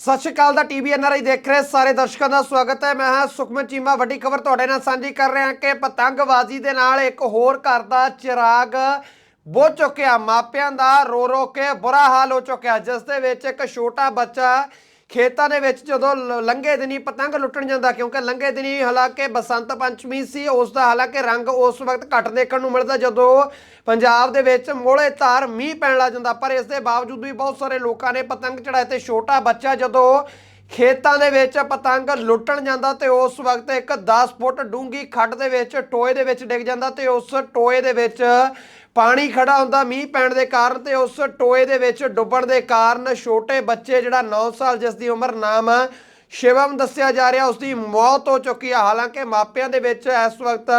ਸਤਿ ਸ਼੍ਰੀ ਅਕਾਲ ਦਾ TV NRI ਦੇਖ ਰਹੇ ਸਾਰੇ ਦਰਸ਼ਕਾਂ ਦਾ ਸਵਾਗਤ ਹੈ। ਮੈਂ ਹਾਂ ਸੁਖਮਨ ਚੀਮਾ। ਵੱਡੀ ਖਬਰ ਤੁਹਾਡੇ ਨਾਲ ਸਾਂਝੀ ਕਰ ਰਿਹਾ ਕਿ ਪਤੰਗਬਾਜ਼ੀ ਦੇ ਨਾਲ ਇੱਕ ਹੋਰ ਘਰ ਦਾ ਚਿਰਾਗ ਬੁੱਝ ਚੁੱਕਿਆ। ਮਾਪਿਆਂ ਦਾ ਰੋ ਰੋ ਕੇ ਬੁਰਾ ਹਾਲ ਹੋ ਚੁੱਕਿਆ। ਜਿਸ ਦੇ ਵਿੱਚ ਇੱਕ ਛੋਟਾ ਬੱਚਾ ਖੇਤਾਂ ਦੇ ਵਿੱਚ ਜਦੋਂ ਲ- ਲੰਘੇ ਦਿਨੀ ਪਤੰਗ ਲੁੱਟਣ ਜਾਂਦਾ, ਕਿਉਂਕਿ ਲੰਘੇ ਦਿਨੀ ਹਾਲਾਂਕਿ ਬਸੰਤ ਪੰਚਮੀ ਸੀ, ਉਸ ਦਾ ਹਾਲਾਂਕਿ ਰੰਗ ਉਸ ਵਕਤ ਘੱਟ ਦੇਖਣ ਨੂੰ ਮਿਲਦਾ ਜਦੋਂ ਪੰਜਾਬ ਦੇ ਵਿੱਚ ਮੋਲੇ ਧਾਰ ਮੀਂਹ ਪੈਣ ਲੱਗ ਜਾਂਦਾ। ਪਰ ਇਸ ਦੇ ਬਾਵਜੂਦ ਵੀ ਬਹੁਤ ਸਾਰੇ ਲੋਕਾਂ ਨੇ ਪਤੰਗ ਚੜਾਏ ਤੇ ਛੋਟਾ ਬੱਚਾ ਜਦੋਂ ਖੇਤਾਂ ਦੇ ਵਿੱਚ ਪਤੰਗ ਲੁੱਟਣ ਜਾਂਦਾ ਤੇ ਉਸ ਵਕਤ ਇੱਕ 10 ਫੁੱਟ ਡੂੰਗੀ ਖੱਡ ਦੇ ਵਿੱਚ ਟੋਏ ਦੇ ਵਿੱਚ ਡਿੱਗ ਜਾਂਦਾ ਤੇ ਉਸ ਟੋਏ ਦੇ ਵਿੱਚ ਪਾਣੀ ਖੜਾ ਹੁੰਦਾ ਮੀਂਹ ਪੈਣ ਦੇ ਕਾਰਨ ਤੇ ਉਸ ਟੋਏ ਦੇ ਵਿੱਚ ਡੁੱਬਣ ਦੇ ਕਾਰਨ ਛੋਟੇ ਬੱਚੇ ਜਿਹੜਾ 9 ਸਾਲ ਜਿਸ ਦੀ ਉਮਰ ਨਾਮ ਸ਼ਿਵਮ ਦੱਸਿਆ ਜਾ ਰਿਹਾ ਉਸ ਦੀ ਮੌਤ ਹੋ ਚੁੱਕੀ ਆ। ਹਾਲਾਂਕਿ ਮਾਪਿਆਂ ਦੇ ਵਿੱਚ ਇਸ ਵਕਤ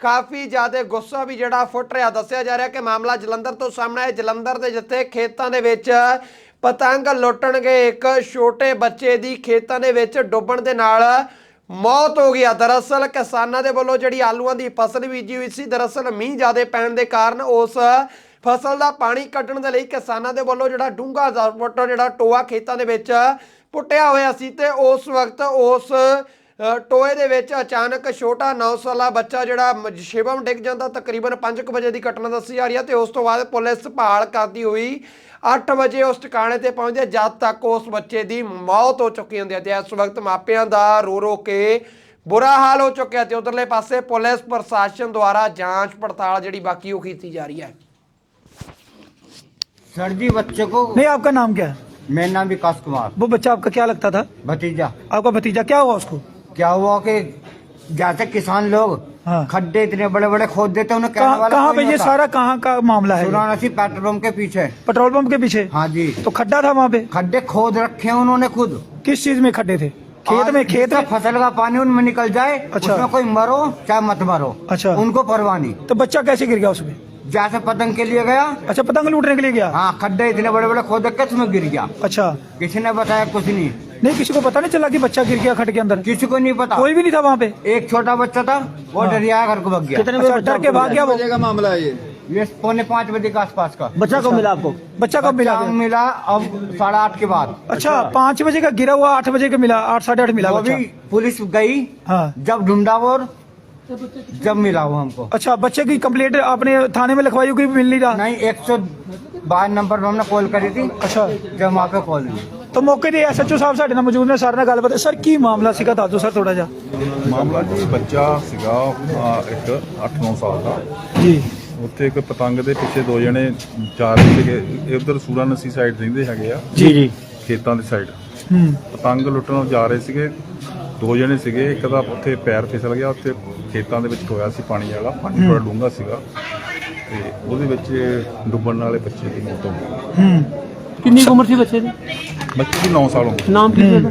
ਕਾਫੀ ਜ਼ਿਆਦਾ ਗੁੱਸਾ ਵੀ ਜਿਹੜਾ ਫੁੱਟ ਰਿਹਾ। ਦੱਸਿਆ ਜਾ ਰਿਹਾ ਕਿ ਮਾਮਲਾ ਜਲੰਧਰ ਤੋਂ ਸਾਹਮਣੇ ਹੈ ਜਲੰਧਰ ਦੇ ਜਿੱਥੇ ਖੇਤਾਂ ਦੇ ਵਿੱਚ ਪਤੰਗ ਲੁੱਟਣ ਗਏ ਇੱਕ ਛੋਟੇ ਬੱਚੇ ਦੀ ਖੇਤਾਂ ਦੇ ਵਿੱਚ ਡੁੱਬਣ ਦੇ ਨਾਲ ਮੌਤ ਹੋ ਗਿਆ ਦਰਅਸਲ ਕਿਸਾਨਾਂ ਦੇ ਵੱਲੋਂ ਜਿਹੜੀ ਆਲੂਆਂ ਦੀ ਫਸਲ ਬੀਜੀ ਹੋਈ ਸੀ, ਦਰਅਸਲ ਮੀਂਹ ਜ਼ਿਆਦਾ ਪੈਣ ਦੇ ਕਾਰਨ ਉਸ ਫਸਲ ਦਾ ਪਾਣੀ ਕੱਢਣ ਦੇ ਲਈ ਕਿਸਾਨਾਂ ਦੇ ਵੱਲੋਂ ਜਿਹੜਾ ਡੂੰਘਾ ਦਸ ਜਿਹੜਾ ਟੋਆ ਖੇਤਾਂ ਦੇ ਵਿੱਚ ਪੁੱਟਿਆ ਹੋਇਆ ਸੀ ਤੇ ਉਸ ਵਕਤ ਉਸ ਟੋਏ ਦੇ ਵਿੱਚ ਅਚਾਨਕ ਛੋਟਾ 9 ਸਾਲਾ ਬੱਚਾ ਜਿਹੜਾ ਮ- ਸ਼ਿਵਮ ਡਿੱਗ ਜਾਂਦਾ ਤਕਰੀਬਨ 5 ਵਜੇ ਦੀ ਘਟਨਾ ਦੱਸੀ ਜਾ ਰਹੀ ਹੈ ਤੇ ਉਸ ਤੋਂ ਬਾਅਦ ਪੁਲਿਸ ਭਾਲ ਕਰਦੀ ਹੋਈ 8 ਵਜੇ ਉਸ ਟਿਕਾਣੇ ਤੇ ਪਹੁੰਚਦੇ ਜਦ ਤੱਕ ਉਸ ਬੱਚੇ ਦੀ ਮੌਤ ਹੋ ਚੁੱਕੀ ਹੁੰਦੀ ਹੈ ਤੇ ਇਸ ਵਕਤ ਮਾਪਿਆਂ ਦਾ ਰੋ ਰੋ ਕੇ ਬੁਰਾ ਹਾਲ ਹੋ ਚੁੱਕਿਆ ਤੇ ਉਧਰਲੇ ਪਾਸੇ ਪੁਲਿਸ ਪ੍ਰਸ਼ਾਸਨ ਦੁਆਰਾ ਜਾਂਚ ਪੜਤਾਲ ਜਿਹੜੀ ਬਾਕੀ ਉਹ ਕੀਤੀ ਜਾ ਰਹੀ ਹੈ सर जी बच्चे को नहीं आपका नाम क्या है मेरा नाम विकास कुमार वो बच्चा आपका क्या लगता था भतीजा आपका भतीजा क्या हुआ उसको क्या हुआ कि जैसे किसान लोग हाँ। खड्डे इतने बड़े बड़े खोद देते हैं उन्हें कहने कहाँ वाला कहाँ पे ये सारा कहाँ का मामला है? सुरानसी पेट्रोल पंप के पीछे। पेट्रोल पंप के पीछे? हाँ जी। तो खड्डा था वहाँ पे? खड्डे खोद रखे हैं उन्होंने खुद। किस चीज़ में खड्डे थे? खेत में खेत में? फ़सल का पानी उनमें निकल जाए अच्छा। उसमें कोई मरो चाहे मत मरो। अच्छा। उनको परवाह नहीं। तो बच्चा कैसे गिर गया उसमें? जैसे पतंग के लिए गया। अच्छा पतंग लूटने के लिए गया? हाँ खड्डे इतने बड़े बड़े खोद के उसमें गिर गया। अच्छा। किसी ने बताया कुछ नहीं। नहीं किसी को पता नहीं चला कि बच्चा गिर गया खट के अंदर? किसी को नहीं पता। कोई भी नहीं था वहाँ पे। एक छोटा बच्चा था वो हाँ। डरिया घर को भाग गया। अच्छा, डर के भाग गया वो? का मामला ये। ये पौने पाँच बजे के आसपास का। बच्चा कब मिला आपको? बच्चा कब मिला? मिला अब साढ़े आठ के बाद। अच्छा पाँच बजे का गिरा हुआ आठ बजे का मिला आठ साढ़े आठ मिला वो बच्चा? भी पुलिस गई हाँ। जब ढूंढा वो और जब मिला वो हमको। अच्छा बच्चे की कंप्लेंट आपने थाने में लिखवाई होगी मिल नहीं रहा? नहीं एक सौ बारह नंबर पर हमने कॉल करी थी अच्छा। जब वहाँ पे कॉल हुई। ਤਾਂ ਮੌਕੇ ਤੇ ਐਸਐਚਓ ਸਾਹਿਬ ਸਾਡੇ ਨਾਲ ਮੌਜੂਦ ਨੇ ਸਾਡੇ ਨਾਲ ਗੱਲਬਾਤ। ਸਰ ਕੀ ਮਾਮਲਾ ਸੀਗਾ? ਦੱਸ ਦਿਓ ਸਰ ਥੋੜਾ ਜਿਹਾ। ਮਾਮਲਾ ਜੀ ਬੱਚਾ ਸੀਗਾ ਅਹ, ਇੱਕ 8-9 ਸਾਲ ਦਾ। ਜੀ। ਉੱਥੇ ਇੱਕ ਪਤੰਗ ਦੇ ਪਿੱਛੇ ਦੋ ਜਣੇ ਰਹੇ ਸੀਗੇ। ਇਧਰ ਸੂਰਾ ਨਸੀ ਸਾਈਡ ਰਹਿੰਦੇ ਹੈਗੇ ਆ। ਜੀ ਜੀ। ਖੇਤਾਂ ਦੀ ਸਾਈਡ ਹੂੰ। ਪਤੰਗ ਲੁੱਟਣ ਜਾ ਰਹੇ ਸੀਗੇ। ਦੋ ਜਣੇ ਸੀਗੇ। ਇੱਕ ਦਾ ਉੱਥੇ ਪੈਰ ਫਿਸਲ ਗਿਆ ਉੱਥੇ ਖੇਤਾਂ ਦੇ ਵਿੱਚ ਹੋਇਆ ਸੀ ਪਾਣੀ ਵਾਲਾ। ਪਾਣੀ ਥੋੜਾ ਡੂੰਘਾ ਸੀਗਾ। ਤੇ ਉਹਦੇ ਵਿੱਚ ਡੁੱਬਣ ਵਾਲੇ ਬੱਚੇ ਦੀ ਮੌਤ ਹੋ ਗਈ। ਹੂੰ। ਕਿੰਨੀ ਕੁ ਉਮਰ ਸੀ ਬੱਚੇ ਦੀ? ਬੱਚੇ ਦੀ 9 ਸਾਲ ਉਮਰ ਨਾਮ ਕੀ ਉਹਦਾ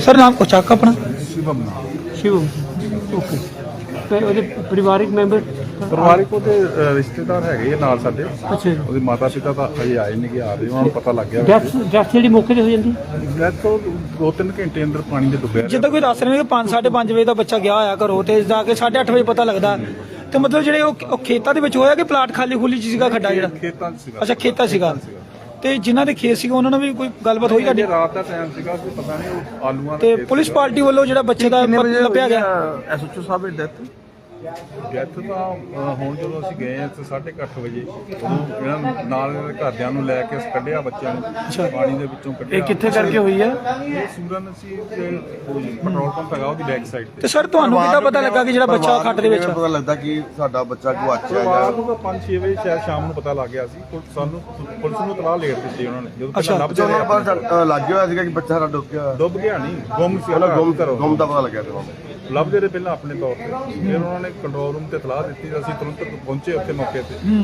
ਸਰ ਨਾਮ ਕੁਛ ਆਕਾ ਆਪਣਾ। ਸ਼ਿਵਮ ਨਾਮ। ਸ਼ਿਵ ਓਕੇ। ਤੇ ਉਹਦੇ ਪਰਿਵਾਰਿਕ ਮੈਂਬਰ? ਪਰਿਵਾਰਿਕ ਉਹਦੇ ਅਹ, ਰਿਸ਼ਤੇਦਾਰ ਹੈਗੇ ਆ ਨਾਲ ਸਾਡੇ। ਅੱਛਾ ਉਹਦੇ ਮਾਤਾ ਪਿਤਾ ਤਾਂ ਹਜੇ ਆਏ ਨਹੀਂ ਕਿ ਆ ਰਹੇ ਉਹਨਾਂ ਨੂੰ ਪਤਾ ਲੱਗ ਗਿਆ। ਡੈਥ ਡੈਥ ਜਿਹੜੀ ਮੌਕੇ ਤੇ ਹੋ ਜਾਂਦੀ? ਡੈਥ ਤੋਂ ਦੋ ਤਿੰਨ ਘੰਟੇ ਅੰਦਰ ਪਾਣੀ ਦੇ ਡੁੱਬਿਆ ਰਿਹਾ। ਜਿੱਦਾਂ ਕੋਈ ਦੱਸ ਰਹੇ ਨੇ ਕਿ 5 5:30 ਵਜੇ ਦਾ ਬੱਚਾ ਗਿਆ ਹੋਇਆ ਘਰੋਂ ਤੇ ਜਾ ਕੇ 8:30 ਵਜੇ ਪਤਾ ਲੱਗਦਾ। ਤੇ ਮਤਲਬ ਜਿਹੜੇ ਉਹ ਉਹ ਖੇਤਾਂ ਦੇ ਵਿੱਚ ਹੋਇਆ ਕਿ ਪਲਾਟ ਖਾਲੀ ਖੁੱਲੀ ਚ ਸੀਗਾ ਖੱਡਾ ਜਿਹੜਾ? ਖੇਤਾਂ 'ਚ ਸੀਗਾ। ਅੱਛਾ ਖੇਤਾਂ ਸੀਗਾ। ਤੇ ਜਿਨ੍ਹਾਂ ਦੇ ਖੇਤ ਸੀਗਾ ਉਹਨਾਂ ਨਾਲ ਵੀ ਕੋਈ ਗੱਲਬਾਤ ਹੋਈ ਤੁਹਾਡੀ? ਰਾਤ ਦਾ ਟਾਈਮ ਸੀਗਾ ਕੋਈ ਪਤਾ ਨਹੀਂ ਉਹ ਆਲੂਆਂ ਦਾ ਤੇ ਖੇਤ ਪੁਲਿਸ ਸੀਗਾ। ਪਾਰਟੀ ਵੱਲੋਂ ਜਿਹੜਾ ਬੱਚੇ ਦਾ ਲੱਭਿਆ ਗਿਆ? ਐਸਓਚਓ ਸਾਹਿਬ ਦੀ ਡੈਥ? ਡੈਥ ਤਾਂ ਹੁਣ ਜਦੋਂ ਅਸੀਂ ਗਏ ਆ ਤੇ 8:30 ਵਜੇ ਉਦੋਂ ਇਹਨਾਂ ਨੂੰ ਨਾਲ ਇਹਨਾਂ ਦੇ ਘਰਦਿਆਂ ਨੂੰ ਲੈ ਕੇ ਕੱਢਿਆ ਬੱਚਿਆਂ ਨੂੰ ਪਾਣੀ ਦੇ ਵਿੱਚੋਂ ਕੱਢਿਆ ਇਹ ਕਿੱਥੇ ਕਰਕੇ ਹੋਈ ਹੈ ਇਹ ਸੂਰਨ ਅਸੀਂ ਤੇ ਪੈਟਰੋਲ ਪੰਪ ਹੈਗਾ ਉਹਦੀ ਬੈਕ ਸਾਈਡ ਤੇ ਤੇ ਸਰ ਤੁਹਾਨੂੰ ਕਿੱਦਾਂ ਪਤਾ ਲੱਗਾ ਕਿ ਜਿਹੜਾ ਬੱਚਾ ਖੱਡ ਦੇ ਵਿੱਚ? ਪਤਾ ਲੱਗਦਾ ਕਿ ਸਾਡਾ ਬੱਚਾ ਗੁਆਚਿਆ ਜਾਂ ਨੂੰ ਤਾਂ 5-6 ਵਜੇ ਸ਼ਾਇਦ ਸ਼ਾਮ ਨੂੰ ਪਤਾ ਲੱਗ ਗਿਆ ਸੀ ਪੁਲਿਸ ਸਾਨੂੰ ਪੁਲਿਸ ਨੂੰ ਤਲਾਹ ਲੇਟ ਦਿੱਤੀ ਉਹਨਾਂ ਨੇ ਜਦੋਂ। ਪਹਿਲਾਂ ਰਹੇ ਨੂੰ ਪਤਾ ਲੱਗ ਗਿਆ ਸੀਗਾ ਕਿ ਬੱਚਾ ਸਾਡਾ ਡੁੱਬ ਗਿਆ ਡੁੱਬ ਗਿਆ ਨਹੀਂ ਗੁੰਮ ਸੀ ਉਹਨਾਂ ਗੁੰਮ ਘਰੋਂ। ਗੁੰਮ ਦਾ ਪਤਾ ਲੱਗਿਆ ਉਹਨੂੰ। ਲੱਭਦੇ ਰਹੇ ਪਹਿਲਾਂ ਆਪਣੇ ਤੌਰ ਤੇ। ਫਿਰ ਉਹਨਾਂ ਨੇ ਕੰਟਰੋਲ ਰੂਮ ਤੇ ਤਲਾਹ ਦਿੱਤੀ ਤੇ ਅਸੀਂ ਤੁਰੰਤ ਪਹੁੰਚੇ ਉੱਥੇ ਮੌਕੇ ਤੇ।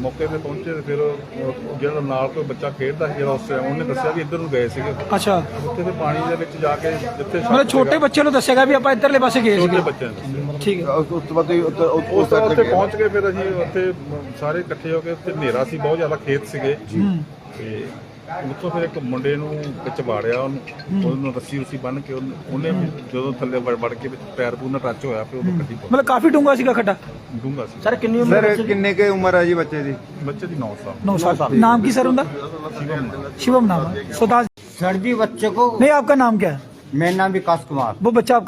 ਮੌਕੇ ਤੇ ਪਹੁੰਚੇ ਤੇ ਫਿਰ ਉਹ ਜਿਹੜਾ ਨਾਲ ਕੋਈ ਬੱਚਾ ਖੇਡਦਾ ਸੀ ਜਿਹੜਾ ਉਸ ਟਾਈਮ ਉਹਨੇ ਦੱਸਿਆ ਵੀ ਇੱਧਰ ਨੂੰ ਗਏ ਸੀਗੇ। ਅੱਛਾ। ਉੱਥੇ ਫਿਰ ਪਾਣੀ ਦੇ ਵਿੱਚ ਜਾ ਕੇ ਜਿੱਥੇ ਮਤਲਬ ਛੋਟੇ ਬੱਚੇ ਨੂੰ ਦੱਸਿਆਗਾ ਵੀ ਆਪਾਂ ਇੱਧਰਲੇ ਪਾਸੇ ਗਏ ਛੋਟੇ ਸੀਗੇ। ਬੱਚਿਆਂ ਨੂੰ ਠੀਕ ਹੈ। ਉਸ ਤੋਂ ਬਾਅਦ ਉਸ ਤੋਂ ਉੱਥੇ ਪਹੁੰਚ ਕੇ ਫਿਰ ਅਸੀਂ ਉੱਥੇ ਸਾਰੇ ਇਕੱਠੇ ਹੋ ਕੇ ਉੱਥੇ ਹਨੇਰਾ ਸੀ ਬਹੁਤ ਜ਼ਿਆਦਾ ਖੇਤ ਸੀਗੇ। ਤੇ ਉੱਥੋਂ ਫਿਰ ਇੱਕ ਮੁੰਡੇ ਨੂੰ ਵਿੱਚ ਵਾੜਿਆ ਉਹਨੂੰ ਉਹਨੂੰ ਰੱਸੀ ਉਸੀ ਬੰਨ ਕੇ ਉਹਨੇ ਉਹਨੇ ਵੀ ਜਦੋਂ ਥੱਲੇ ਵੜ ਵੜ ਕੇ ਵਿੱਚ ਪੈਰ ਪੂਰ ਨਾਲ ਟੱਚ ਹੋਇਆ ਫਿਰ ਉਹਨੂੰ ਕੱਢੀ ਮਤਲਬ ਕਾਫੀ ਡੂੰਘਾ ਸੀਗਾ ਖੱਡਾ ਡੂੰਗਾ ਸੀ सर कितनी ਸਰ ਕਿੰਨੇ ਕੇ ਉਮਰ ਹੈ ਜੀ ਬੱਚੇ ਦੀ ਬੱਚੇ ਦੀ 9 ਸਾਲ 9 साल नाम की सर उनका शिवम नाम है। सो दास सर जी बच्चे को नहीं आपका नाम क्या है मेरा नाम विकास कुमार वो बच्चा आपका